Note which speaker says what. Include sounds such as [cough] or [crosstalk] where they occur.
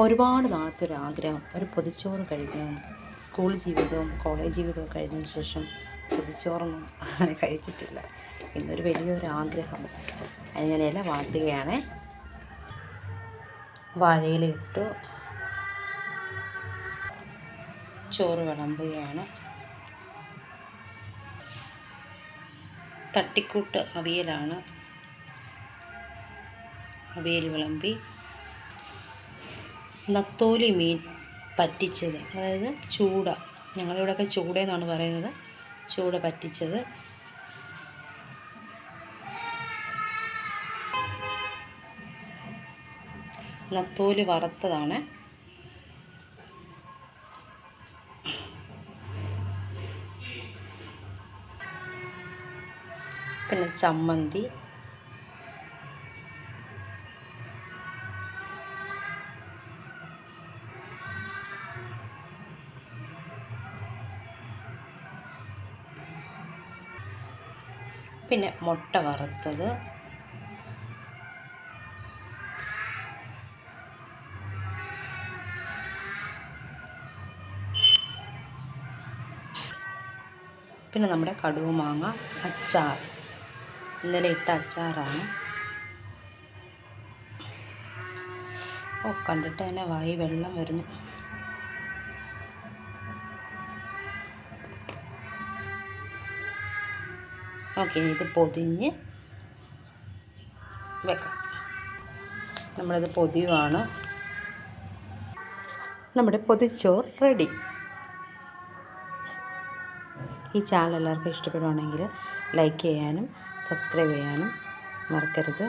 Speaker 1: ഒരുപാട് നാളത്തെ ഒരു ആഗ്രഹം ഒരു പൊതിച്ചോറ് കഴിക്കണം. സ്കൂൾ ജീവിതവും കോളേജ് ജീവിതവും കഴിഞ്ഞതിന് ശേഷം പൊതിച്ചോറൊന്നും അങ്ങനെ [laughs] കഴിച്ചിട്ടില്ല. ഇന്നൊരു വലിയൊരു ആഗ്രഹം. അതിന് ഞാൻ ഇല വാട്ടുകയാണ്. വാഴയിലിട്ടു ചോറ് വിളമ്പുകയാണ്. തട്ടിക്കൂട്ട് അവിയലാണ്. അവിയൽ വിളമ്പി നത്തോലി മീൻ പറ്റിച്ചത്. അതായത് ചൂട. ഞങ്ങളിവിടെയൊക്കെ ചൂട എന്നാണ് പറയുന്നത്. ചൂട പറ്റിച്ചത്. നത്തോലി വറുത്തതാണ്. പിന്നെ ചമ്മന്തി. പിന്നെ മുട്ട വറുത്തത്. പിന്നെ നമ്മുടെ കടുവ മാങ്ങ അച്ചാർ. ഇന്നലെ ഇട്ട അച്ചാറാണ്. ഓ കണ്ടിട്ട് തന്നെ വായി വെള്ളം വരുന്നു. ഓക്കെ ഇത് പൊതിഞ്ഞ് വെക്കാം. നമ്മളിത് പൊതിയുവാണ്. നമ്മുടെ പൊതിച്ചോർ റെഡി. ഈ ചാനൽ എല്ലാവർക്കും ഇഷ്ടപ്പെടുവാണെങ്കിൽ ലൈക്ക് ചെയ്യാനും സബ്സ്ക്രൈബ് ചെയ്യാനും മറക്കരുത്.